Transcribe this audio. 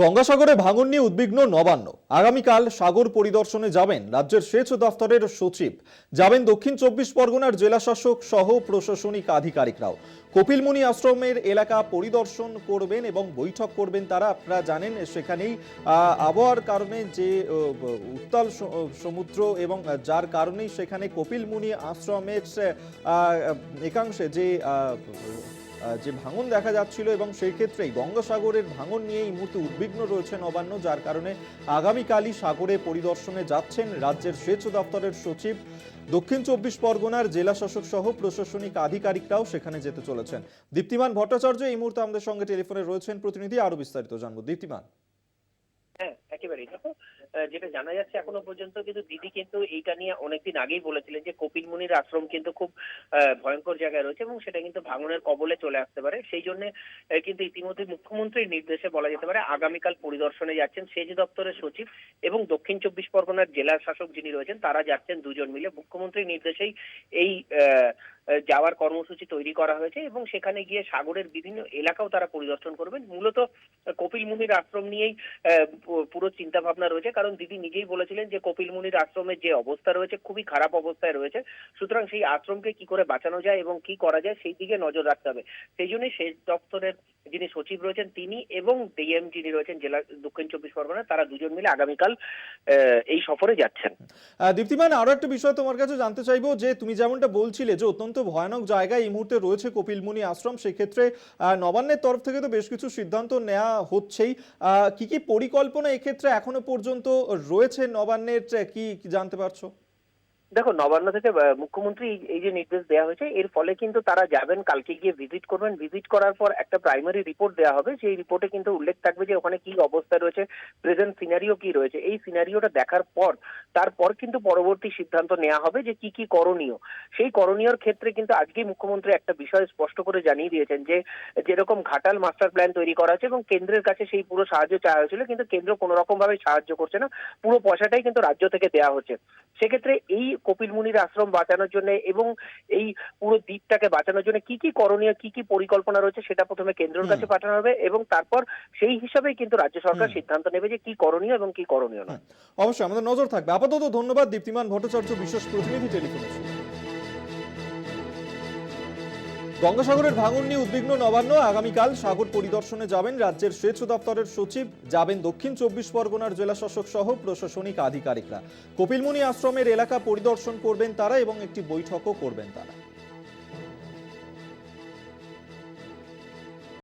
গঙ্গাসাগরে ভাঙন নিয়ে উদ্বিগ্ন নবান্ন। আগামীকাল সাগর পরিদর্শনে যাবেন রাজ্যের সেচ দফতরের সচিব। যাবেন দক্ষিণ চব্বিশ পরগনার জেলাশাসক সহ প্রশাসনিক আধিকারিকরাও। কপিলমুনি আশ্রমের এলাকা পরিদর্শন করবেন এবং বৈঠক করবেন তারা, আপনারা জানেন, সেখানেই আবহাওয়ার কারণে যে উত্তাল সমুদ্র এবং যার কারণেই সেখানে কপিলমুনি আশ্রমের একাংশে যে যে ভাঙন দেখা যাচ্ছিল এবং সেই ক্ষেত্রেই গঙ্গাসাগরের ভাঙন নিয়ে এই মুহূর্তে উদ্বিগ্ন রয়েছেন নবান্ন, যার কারণে আগামীকালই সাগরে পরিদর্শনে যাচ্ছেন রাজ্যের সেচ দপ্তরের সচিব। দক্ষিণ চব্বিশ পরগনার জেলা শাসক সহ প্রশাসনিক আধিকারিকরাও সেখানে যেতে চলেছেন। দীপ্তিমান ভট্টাচার্য, এই মুহূর্তে আমাদের সঙ্গে টেলিফোনে রয়েছেন প্রতিনিধি, আরও বিস্তারিত জানব। দীপ্তিমান। একেবারেই। দেখো যেটা জানা যাচ্ছে এখনও পর্যন্ত কিন্তু দিদি কিন্তু এইটা নিয়ে অনেকদিন আগেই বলেছিলেন যে কপিল মুনির আশ্রম কিন্তু খুব ভয়ঙ্কর জায়গায় রয়েছে এবং সেটা কিন্তু ভাঙনের কবলে চলে আসতে পারে। সেই জন্য কিন্তু ইতিমধ্যে মুখ্যমন্ত্রীর নির্দেশে বলা যেতে পারে আগামীকাল পরিদর্শনে যাচ্ছেন সেচ দপ্তরের সচিব এবং দক্ষিণ চব্বিশ পরগনার জেলা শাসক যিনি রয়েছেন তারা যাচ্ছেন দুজন মিলে। মুখ্যমন্ত্রীর নির্দেশেই এই আহ, যাওয়ার কর্মসূচি তৈরি করা হয়েছে এবং সেখানে গিয়ে সাগরের বিভিন্ন এলাকাও তারা পরিদর্শন করবেন। মূলত কপিল মুনির আশ্রম নিয়েই পুরো চিন্তা ভাবনা রয়েছে। কারণ দিদি নিজেই বলেছিলেন যে, কপিল মুনির আশ্রমের যে অবস্থা রয়েছে, খুবই খারাপ অবস্থায় রয়েছে। সুতরাং সেই আশ্রমকে কি করে বাঁচানো যায় এবং কি করা যায়, সেই দিকে নজর রাখতে হবে। সেই জন্যই সেচ দপ্তরের যিনি সচিব রয়েছেন তিনি এবং ডিএম যিনি রয়েছেন, জেলা দক্ষিণ চব্বিশ পরগনা, তারা দুজন মিলে আগামীকাল এই সফরে যাচ্ছেন। দীপ্তিমান, আরও একটা বিষয় তোমার কাছে জানতে চাইব, যে তুমি যেমনটা বলছিলে যে অত্যন্ত ভয়ানক জায়গায় এই মুহূর্তে রয়েছে কপিলমুনি আশ্রম, সেক্ষেত্রে নবান্নের তরফ থেকে তো বেশ কিছু সিদ্ধান্ত নেওয়া হচ্ছেই। কি কি পরিকল্পনা এক্ষেত্রে এখনও পর্যন্ত রয়েছে নবান্নের কি জানতে পারছ? দেখো, নবান্ন থেকে মুখ্যমন্ত্রী এই- যে নির্দেশ দেওয়া হয়েছে, এর ফলে কিন্তু তারা যাবেন, কালকে গিয়ে ভিজিট করবেন। ভিজিট করার পর একটা প্রাইমারি রিপোর্ট দেওয়া হবে। সেই রিপোর্টে কিন্তু উল্লেখ থাকবে যে ওখানে কি অবস্থা রয়েছে প্রেজেন্ট সিনারিও কি রয়েছে। এই সিনারিওটা দেখার পর, তারপর কিন্তু পরবর্তী সিদ্ধান্ত নেওয়া হবে যে কি কি করণীয়। সেই করণীয়র ক্ষেত্রে কিন্তু আজকেই মুখ্যমন্ত্রী একটা বিষয় স্পষ্ট করে জানিয়ে দিয়েছেন যে, যেরকম ঘাটাল মাস্টার প্ল্যান তৈরি করা হয়েছে এবং কেন্দ্রের কাছে সেই পুরো সাহায্য চাওয়া হয়েছিল, কিন্তু কেন্দ্র কোনো রকম ভাবে সাহায্য করছে না। পুরো পয়সাটাই কিন্তু রাজ্য থেকে দেওয়া হচ্ছে। সেক্ষেত্রে এই কপিল মুনির আশ্রম বাঁচানোর জন্য এবং এই পুরো দ্বীপটাকে বাঁচানোর জন্য কি কি করণীয় কি কি পরিকল্পনা রয়েছে সেটা প্রথমে কেন্দ্রের কাছে পাঠানো হবে এবং তারপর সেই হিসাবেই কিন্তু রাজ্য সরকার সিদ্ধান্ত নেবে যে কি করণীয় এবং কি করণীয় নয়। অবশ্যই আমাদের নজর থাকবে। আপাতত ধন্যবাদ দীপ্তিমান ভট্টাচার্য বিশেষ প্রতিনিধি টেলিফোনে। গঙ্গাসাগরের ভাঙন নিয়ে উদ্বিগ্ন নবান্ন। আগামীকাল সাগর পরিদর্শনে যাবেন রাজ্যের সেচ দপ্তরের সচিব, যাবেন দক্ষিণ চব্বিশ পরগনার জেলাশাসক সহ প্রশাসনিক আধিকারিকরা। কপিলমুনি আশ্রমের এলাকা পরিদর্শন করবেন তারা এবং একটি বৈঠকও করবেন তারা।